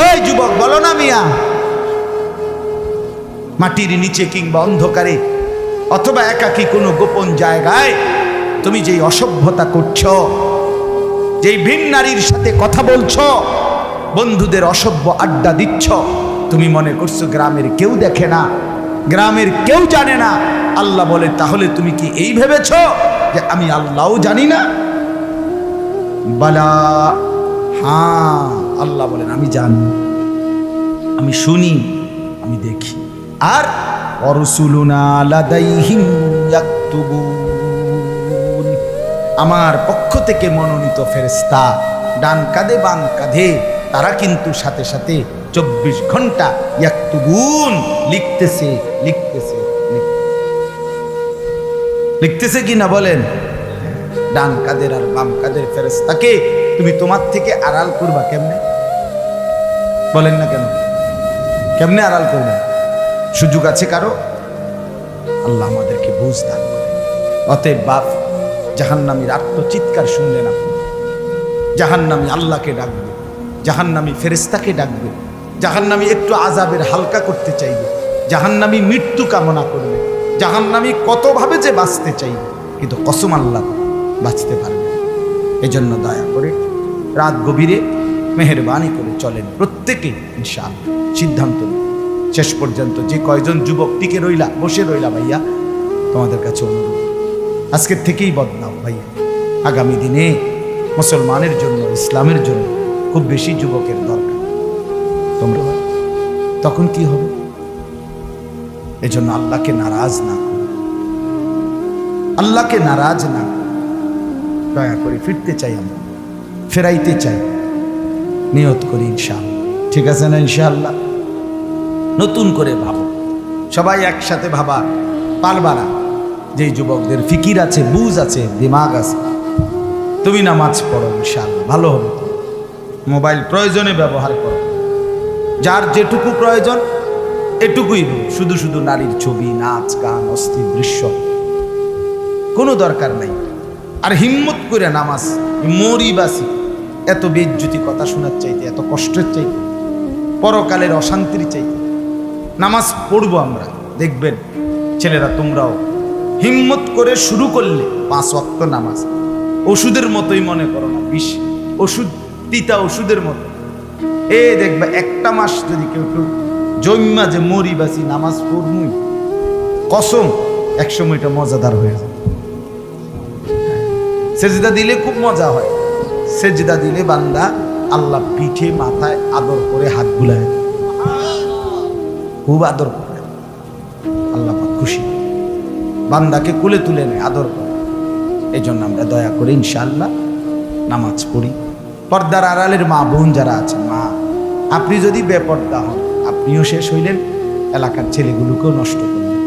ওই যুবক, বলো না মিয়া। মাটির নিচে কিংবা অন্ধকারে অথবা একাকী কোনো গোপন জায়গায় তুমি যেই অসভ্যতা করছ, যেই ভিন নারীর সাথে কথা বলছো, বন্ধুদের অসভ্য আড্ডা দিচ্ছ, তুমি মনে করছ গ্রামের কেউ দেখে না, গ্রামের কেউ জানে না। আল্লাহ বলে, তাহলে তুমি কি এই ভেবেছ যে আমি আল্লাহও জানি না? বালা হ্যাঁ আল্লাহ বলেন, আমি জানি, আমি শুনি, আমি দেখি। আর আমার পক্ষ থেকে মনোনীত ফেরেস্তা ডান কাঁধে বাম কাঁধে, তারা কিন্তু সাথে সাথে চব্বিশ ঘণ্টা ইয়াকতুবুন লিখতেছে লিখতেছে। লিখতেছে কি না বলেন? ডান কাদের আর বাম কাদের ফেরেস্তাকে তুমি তোমার থেকে আড়াল করবা কেমনে? বলেন না কেন? কেমনে আড়াল করবে? সুযোগ আছে কারও? আল্লাহ আমাদেরকে বুঝ দান। অতএব বাপ, জাহান্নামীর আত্মচিৎকার শুনলে না। জাহান্নামী আল্লাহকে ডাকবে। জাহান্নামী ফেরেস্তাকে ডাকবে। জাহান্নামী একটু আজাবের হালকা করতে চাইবে। জাহান্নামী মৃত্যু কামনা করবে। জাহান্নামী কতভাবে যে বাঁচতে চাইবে। কিন্তু কসম আল্লাহ বাঁচতে পারবে। এজন্য দয়া করে রাত গভীরে মেহরবানি করে চলেন প্রত্যেকে, ইনশাআল্লাহ। সিদ্ধান্ত শেষ পর্যন্ত যে কয়জন যুবক টিকে রইলা, বসে রইলা ভাইয়া, তোমাদের কাছে অনুরোধ। আজকের থেকেই বদনাও ভাইয়া। আগামী দিনে মুসলমানের জন্য, ইসলামের জন্য খুব বেশি যুবকের দরকার। তোমরা তখন কি হবে? এজন্য আল্লাহকে নারাজ না আল্লাহকে নারাজ না। দয়া করে ফিরতে চাই আমরা ফেরাইতে চাই। নিয়ত করি ইনশাআল্লাহ। ঠিক আছে না ইনশাআল্লাহ? নতুন করে ভাবো। সবাই একসাথে ভাবা, পারবা না। যুবকদের ফিকির আছে, বুঝ আছে, দিমাগ আছে, তুমি নামাজ পড়ো ইনশাআল্লাহ, ভালো হবে। মোবাইল প্রয়োজনে ব্যবহার করো। যার যেটুকু প্রয়োজন, এটুকুই শুধু শুধু নারীর ছবি, নাচ, গান, অস্থির দৃশ্য, কোনো দরকার নাই। আর হিম্মত করে নামাজ মরি বাসি এত বেজ্জুতি কথা শোনার চাইতে, এত কষ্টের চাইতে, পরকালের অশান্তির চাইতে, নামাজ পড়ব আমরা, দেখবেন, ছেলেরা তোমরাও, হিম্মত করে শুরু করলে পাঁচ ওয়াক্ত নামাজ। ওষুধের মতোই মনে করো না, বিষ, ওষুধ, তিতা ওষুধের মতো। এ দেখবে, একটা মাস যদি কেউ কেউ জন্মা যে মরি বাসি নামাজ পড়মুই কসম, একসময় এটা মজাদার হয়ে যায় সেজদা দিলে খুব মজা হয়। সেজদা দিলে বান্দা আল্লাহ পিঠে, মাথায় আদর করে হাত বুলায় খুব আদর করে। আল্লাহ খুশি। বান্দাকে কুলে তুলে নেয়, আদর করে। এই জন্য আমরা দয়া করে ইনশাল্লাহ নামাজ পড়ি। পর্দার আড়ালের মা বোন যারা আছেন, মা, আপনি যদি বেপর্দা হন, আপনিও শেষ হইলেন, এলাকার ছেলেগুলোকেও নষ্ট করলেন।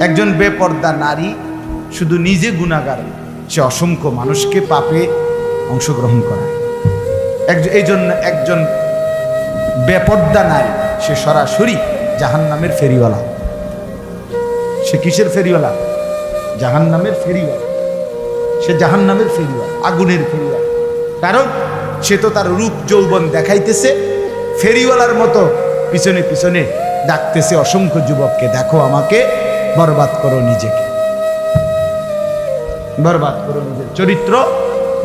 একজন বেপর্দা নারী শুধু নিজে গুণাগার সে অসংখ্য মানুষকে পাপে অংশগ্রহণ করায় একজন এই জন্য একজন বেপর্দা নারী, সে সরাসরি জাহান নামের ফেরিওয়ালা। সে কিসের ফেরিওয়ালা? জাহান নামের ফেরিওয়ালা। সে জাহান নামের ফেরিওয়ালা, আগুনের ফেরিওয়ালা। কারণ সে তো তার রূপ যৌবন দেখাইতেছে, ফেরিওয়ালার মতো পিছনে পিছনে ডাকতেছে অসংখ্য যুবককে, দেখো আমাকে, বরবাদ করো নিজেকে। বরবাদ করো নিজের চরিত্র,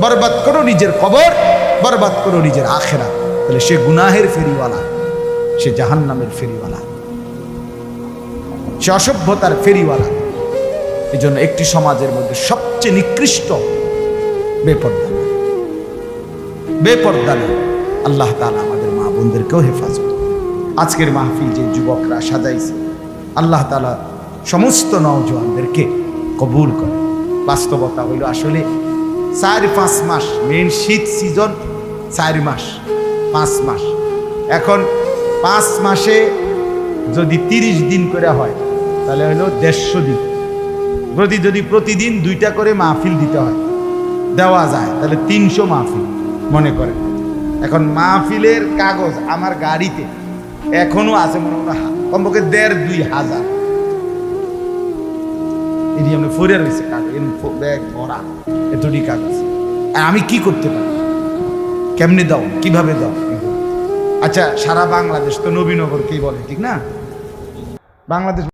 বরবাদ করো নিজের কবর, বরবাদ করো নিজের আখেরা তাহলে সে গুনাহের ফেরিওয়ালা, সে জাহান্নামের ফেরিওয়ালা। সে অসভ্যতার ফেরিওয়ালা। এই জন্য একটি সমাজের মধ্যে সবচেয়ে নিকৃষ্ট বেপর্দা নারী। বেপর্দা নারী। আল্লাহ তাআলা আমাদের মা বোনদেরকেও হেফাজত আজকের মাহফিল যে যুবকরা সাজাইছে, আল্লাহ তালা সমস্ত নওজোয়ানদেরকে কবুল করে বাস্তবতা হইল আসলে চার, পাঁচ মাস মেন শীত সিজন চার মাস, পাঁচ মাস। এখন পাঁচ মাসে যদি তিরিশ দিন করে হয়, তাহলে হলো দেড়শো দিন। প্রতি যদি প্রতিদিন দুইটা করে মাহফিল দিতে হয়, দেওয়া যায়, তাহলে তিনশো মাহফিল, মনে করেন। এখন মাহফিলের কাগজ আমার গাড়িতে এখনও আছে মনে মনে কমপক্ষে দেড়, দুই হাজার। এটি আমরা ফরিয়া রয়েছে। ব্যাগ, ভরা, এতটি কাগজ। আর আমি কি করতে পারি? কেমনে দাও? কীভাবে দাও? আচ্ছা সারা বাংলাদেশ তো নবীনগরকেই বলে, ঠিক না? বাংলাদেশ